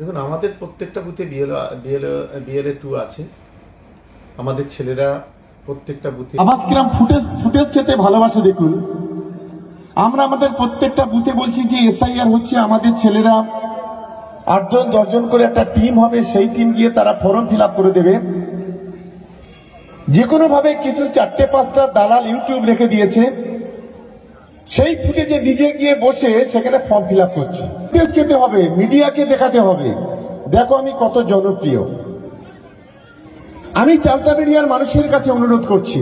দেখুন, আমাদের প্রত্যেকটা বুথে বিএলও বিএলও বিএলএ টু আছে। আমাদের ছেলেরা প্রত্যেকটা বুথে আবাস কিরাম ফুটেজ ফুটেজ খেতে ভালোবাসে, দেখুন। আমরা আমাদের প্রত্যেকটা বুথে বলছি যে এসআইআর হচ্ছে আমাদের ছেলেরা। আটজন, দশজন করে একটা টিম হবে, সেই টিম গিয়ে তারা ফর্ম ফিল করে দেবে। যে কোনো ভাবে কিছু চারটে, পাঁচটা দালাল ইউটিউব রেখে দিয়েছে। সেই ফুটেজে নিজে গিয়ে বসে সেখানে ফর্ম ফিল আপ করছে। ফুটেজ খেতে হবে মিডিয়াকে দেখাতে হবে। দেখো আমি কত জনপ্রিয়। আমি চালতা মিডিয়ার মানুষের কাছে অনুরোধ করছি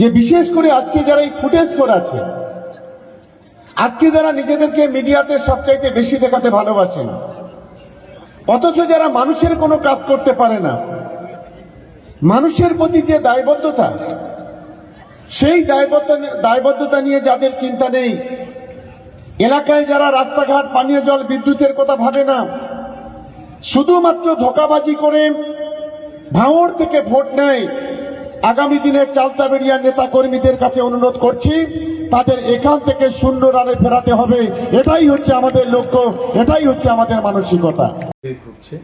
যে বিশেষ করে আজকে যারা এই ফুটেজ করাছে আজকে যারা নিজেদেরকে মিডিয়াতে সবচাইতে বেশি দেখাতে ভালোবাসেন অথচ যারা মানুষের কোনো কাজ করতে পারে না, মানুষের প্রতি যে দায়বদ্ধতা সেই দায়বদ্ধতা দায়বদ্ধতা নিয়ে যাদের চিন্তা নেই। এলাকায় যারা রাস্তাঘাট, পানীয় জল, বিদ্যুতের কথা ভাবে না, শুধুমাত্র ধোকাবাজি করে ভাঙড় থেকে ভোট নেয়, আগামী দিনে চালতাবেড়িয়ার নেতা কর্মীদের কাছে অনুরোধ করছি, তাদের এখান থেকে শূন্য রানে ফেরাতে হবে। এটাই হচ্ছে আমাদের লক্ষ্য, এটাই হচ্ছে আমাদের মানসিকতা। ঘুরছে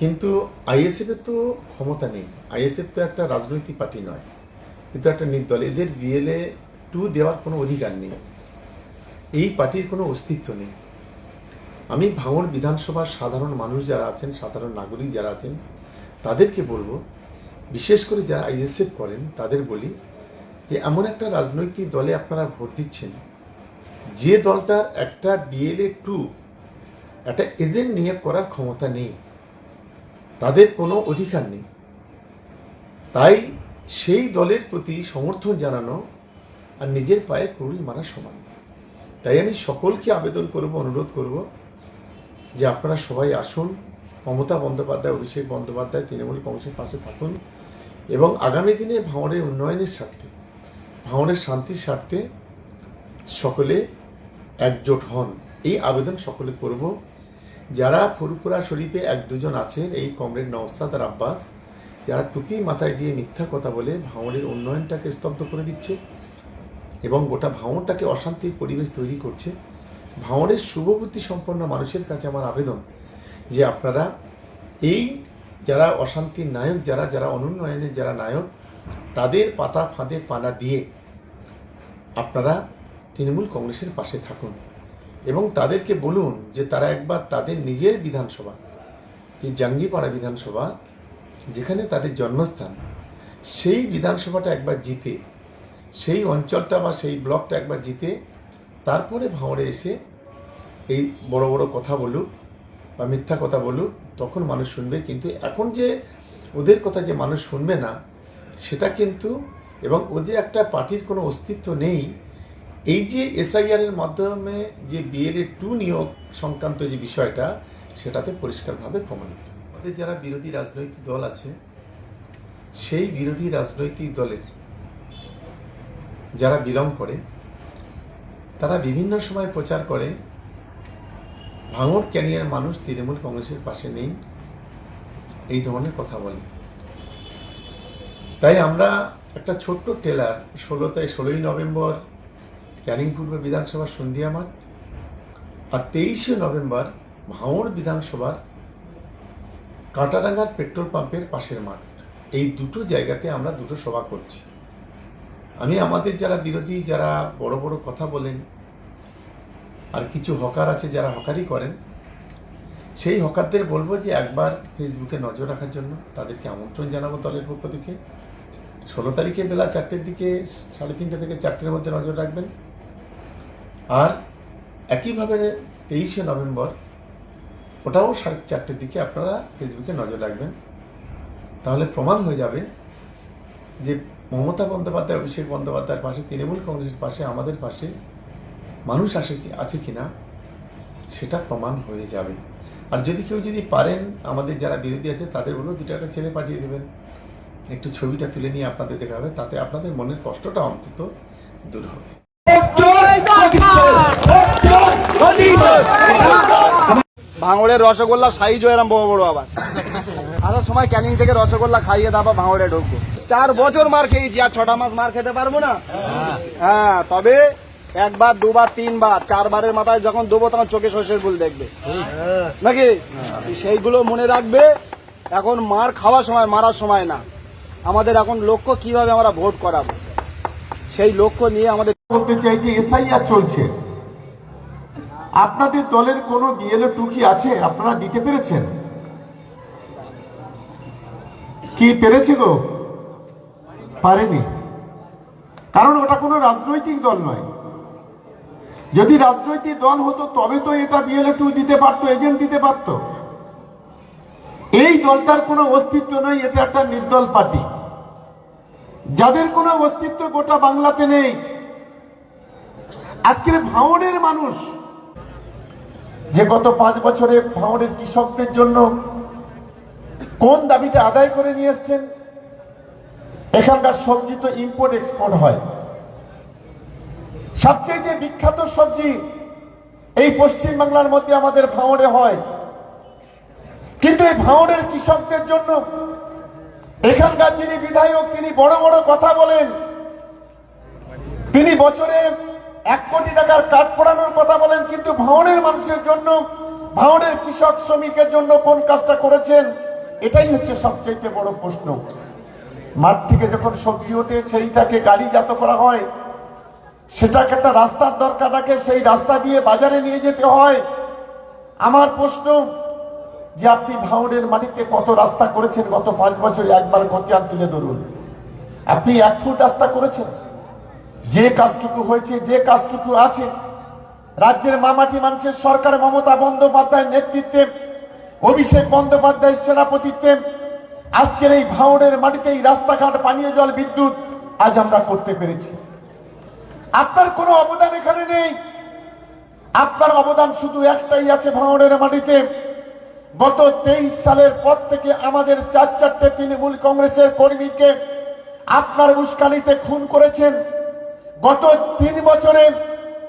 কিন্তু আইএসএফ এর তো ক্ষমতা নেই। আইএসএফ তো একটা রাজনৈতিক পার্টি নয়। কিন্তু একটা নির্দল, এদের বিএলএ টু দেওয়ার কোনো অধিকার নেই। এই পার্টির কোনো অস্তিত্ব নেই। আমি ভাঙড় বিধানসভার সাধারণ মানুষ যারা আছেন, সাধারণ নাগরিক যারা আছেন, তাদেরকে বলব, বিশেষ করে যারা আইএসএফ করেন, তাদের বলি যে, এমন একটা রাজনৈতিক দলে আপনারা ভোট দিচ্ছেন, যে দলটার একটা বিএলএ টু একটা এজেন্ট নিয়োগ করার ক্ষমতা নেই, তাদের কোনো অধিকার নেই। তাই সেই দলের প্রতি সমর্থন জানানো আর নিজের পায়ে কুড়ুল মারা সমান। তাই আমি সকলকে আবেদন করব, অনুরোধ করব যে আপনারা সবাই আসুন। মমতা বন্দ্যোপাধ্যায়, অভিষেক বন্দ্যোপাধ্যায়, তৃণমূল কংগ্রেসের পাশে থাকুন এবং আগামী দিনে ভাঙড়ের উন্নয়নের স্বার্থে ভাঙড়ের শান্তির স্বার্থে সকলে একজোট হন। এই আবেদন সকলে করব। যারা ফুরপুরা শরীফে এক দুজন আছেন, এই কমরেড নওসাদ আর আব্বাস যারা টুপি মাথায় দিয়ে মিথ্যা কথা বলে ভাঙড়ের উন্নয়নটাকে স্তব্ধ করে দিচ্ছে এবং গোটা ভাঙড়টাকে অশান্তির পরিবেশ তৈরি করছে ভাঙড়ের শুভবুদ্ধি সম্পন্ন মানুষের কাছে আমার আবেদন যে আপনারা এই যারা অশান্তির নায়ক, যারা যারা অনুন্নয়নের যারা নায়ক, তাদের পাতা ফাঁদে পানা দিয়ে আপনারা তৃণমূল কংগ্রেসের পাশে থাকুন এবং তাদেরকে বলুন যে তারা একবার তাদের নিজের বিধানসভা, যে জাঙ্গিপাড়া বিধানসভা যেখানে তাদের জন্মস্থান, সেই বিধানসভাটা একবার জিতে, সেই অঞ্চলটা বা সেই ব্লকটা একবার জিতে, তারপরে ভাঁড়ে এসে এই বড় বড় কথা বলুক বা মিথ্যা কথা বলুক, তখন মানুষ শুনবে। কিন্তু এখন যে ওদের কথা যে মানুষ শুনবে না, সেটা কিন্তু এবং ওদের একটা পার্টির কোনো অস্তিত্ব নেই, এই যে এসআইআর এর মাধ্যমে যে বিএলএ টু নিয়োগ সংক্রান্ত যে বিষয়টা, সেটাতে পরিষ্কারভাবে প্রমাণিত। আমাদের যারা বিরোধী রাজনৈতিক দল আছে, সেই বিরোধী রাজনৈতিক দলের যারা বিলং করে, তারা বিভিন্ন সময় প্রচার করে ভাঙড় ক্যানিয়ার মানুষ তৃণমূল কংগ্রেসের পাশে নেই, এই ধরনের কথা বলে। তাই আমরা একটা ছোট্ট টেলার ষোলো তাই ষোলোই নভেম্বর ক্যানিং পূর্ব বিধানসভার সন্ধিয়া মাঠ, আর তেইশে নভেম্বর ভাঙড় বিধানসভার কাঁটাডাঙ্গার পেট্রোল পাম্পের পাশের মাঠ। এই দুটো জায়গাতে আমরা দুটো সভা করছি। আমি আমাদের যারা বিরোধী, যারা বড় বড় কথা বলেন, আর কিছু হকার আছে যারা হকারই করেন, সেই হকারদের বলব যে একবার ফেসবুকে নজর রাখার জন্য তাদেরকে আমন্ত্রণ জানাব দলের পক্ষ থেকে। ষোলো তারিখে বেলা চারটের দিকে, সাড়ে তিনটে থেকে চারটের মধ্যে নজর রাখবেন। আর একইভাবে তেইশে নভেম্বর ওটাও সাড়ে চারটের দিকে আপনারা ফেসবুকে নজর রাখবেন। তাহলে প্রমাণ হয়ে যাবে যে মমতা বন্দ্যোপাধ্যায়, অভিষেক বন্দ্যোপাধ্যায়ের পাশে, তৃণমূল কংগ্রেসের পাশে, আমাদের পাশে মানুষ আসে কি আছে কিনা, সেটা প্রমাণ হয়ে যাবে। আর যদি কেউ যদি পারেন, আমাদের যারা বিরোধী আছে তাদের বলো দুটো একটা ছেলে পাঠিয়ে দেবেন। একটু ছবিটা তুলে নিয়ে আপনাদের দেখা হবে, তাতে আপনাদের মনের কষ্টটা অন্তত দূর হবে। ভাঙড়ের রসগোল্লা সাইজও এরম বড় বড় আবার। আসার সময় ক্যানিং থেকে রসগোল্লা খাইয়ে দাবা ভাঙড়ে ঢুকবো। চার বছর মার খেয়েছি, আর ছটা মাস মার খেতে পারব না? হ্যাঁ তবে একবার, দুবার, তিনবার, চারবারের মাথায় যখন দেবো তখন চোখে শস্যের ফুল দেখবে। নাকি? সেইগুলো মনে রাখবে, এখন মার খাওয়ার সময়, মারার সময় না। আমাদের এখন লক্ষ্য কীভাবে আমরা ভোট করাবো? সেই লক্ষ্য নিয়ে আমাদের বলতে চাই যে এসআইআর চলছে। আপনাদের দলের কোনো বিএলও টুকি আছে? আপনারা দিতে পেরেছেন? কি পেরেছিল পারেনি। কারণ ওটা কোনো রাজনৈতিক দল নয়। যদি রাজনৈতিক দল হতো, তবে তো এটা বিএলও টু দিতে পারতো, এজেন্ট দিতে পারতো। এই দলটার কোনো অস্তিত্ব নয় এটা একটা নির্দল পার্টি। যাদের কোনো অস্তিত্ব গোটা বাংলাতে নেই। আজকের ভাঙড়ের মানুষ যে গত পাঁচ বছরে ভাঙড়ের কৃষকদের জন্য কোন দাবিটা আদায় করে নিয়ে এসছেন? এখানকার সবজি তো ইম্পোর্ট এক্সপোর্ট হয়। সবচেয়ে বিখ্যাত সবজি এই পশ্চিম বাংলার মধ্যে আমাদের ভাঙড়ে হয়। কিন্তু এই ভাঙড়ের কৃষকদের জন্য এখানকার যিনি বিধায়ক, তিনি বড় বড় কথা বলেন। তিনি বছরে এক কোটি টাকার কাঠ পড়ানোর কথা বলেন, কিন্তু ভাঙড়ের মানুষের জন্য ভাঙড়ের কৃষক শ্রমিকের জন্য কোন কাজটা করেছেন? এটাই হচ্ছে সবচেয়ে বড় প্রশ্ন। মাঠ থেকে যখন সবজি ওঠে, সেইটাকে গাড়ি গাড়িজাত করা হয়। সেটাকে একটা রাস্তার দরকার থাকে, সেই রাস্তা দিয়ে বাজারে নিয়ে যেতে হয়। আমার প্রশ্ন, যে আপনি ভাঙড়ের মাটিতে কত রাস্তা করেছেন গত পাঁচ বছরে? একবার গতিয়ান তুলে ধরুন। আপনি এক ফুট রাস্তা করেছেন? যে কাজটুকু হয়েছে, যে কাজটুকু আছে, রাজ্যের মামাটি মানুষের সরকার মমতা বন্দ্যোপাধ্যায়ের নেতৃত্বে, অভিষেক বন্দ্যোপাধ্যায়ের সেনাপতিত্বে, আজকের এই ভাঙড়ের মাটিতে এই রাস্তাঘাট পানীয় জল, বিদ্যুৎ, আজ আমরা করতে পেরেছি। আপনার কোনো অবদান এখানে নেই। আপনার অবদান শুধু একটাই আছে ভাঙড়ের মাটিতে। গত তেইশ সালের পর থেকে আমাদের চার চারটে তৃণমূল কংগ্রেসের কর্মীকে আপনার উস্কানিতে খুন করেছেন। গত তিন বছরে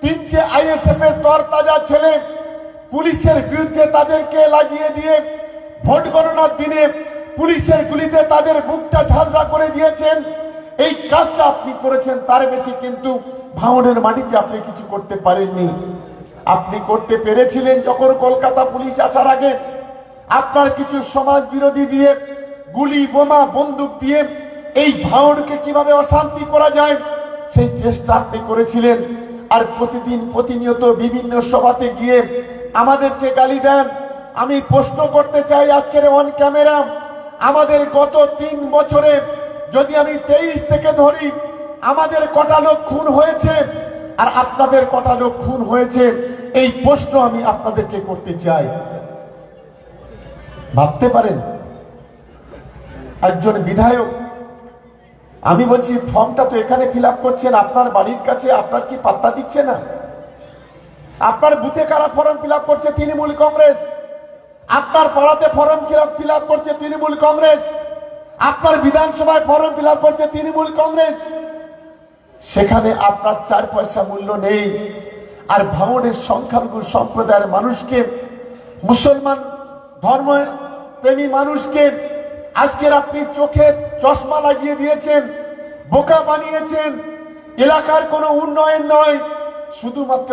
তিনটে আইএসএফ এর তরতাজা ছেলে পুলিশের বিরুদ্ধে তাদেরকে লাগিয়ে দিয়ে ভোট গণনার দিনে পুলিশের গুলিতে তাদের বুকটা ঝাঁঝরা করে দিয়েছেন। এই কাজটা আপনি করেছেন, তার বেশি কিন্তু ভাঙনের মাটিতে আপনি কিছু করতে পারেননি। আপনি করতে পেরেছিলেন যখন কলকাতা পুলিশ আসার আগে। আপনার কিছু সমাজ বিরোধী দিয়ে গুলি, বোমা, বন্দুক দিয়ে এই ভাঙড়কে কীভাবে অশান্তি করা যায় সেই চেষ্টা আপনি করেছিলেন। আর প্রতিদিন প্রতিনিয়ত বিভিন্ন সভাতে গিয়ে আমাদেরকে গালি দেন। আমি প্রশ্ন করতে চাই আজকের অন ক্যামেরা। আমাদের গত তিন বছরে যদি আমি তেইশ থেকে ধরি, আমাদের কটা লোক খুন হয়েছে? আর আপনাদের কটা লোক খুন হয়েছে? এই প্রশ্ন আমি আপনাদেরকে করতে চাই। ভাবতে পারেন? একজন বিধায়ক আমি বলছি, ফর্মটা তো এখানে ফিল করছেন, আপনার বাড়ির কাছে আপনার কি পাত্তা দিচ্ছে না? আপনার বুথে কারা ফর্ম ফিল করছে? তৃণমূল কংগ্রেস। আপনার পাড়াতে ফর্ম ফিল করছে তৃণমূল কংগ্রেস। আপনার বিধানসভায় ফর্ম ফিল করছে তৃণমূল কংগ্রেস। সেখানে আপনার চার পয়সা মূল্য নেই। আর ভাঙনের সংখ্যালঘু সম্প্রদায়ের মানুষকে, মুসলমান ধর্ম প্রেমী মানুষকে আজকের আপনি চোখে চশমা লাগিয়ে দিয়েছেন। বোকা বানিয়েছেন। এলাকার কোনো উন্নয়ন নয় শুধুমাত্র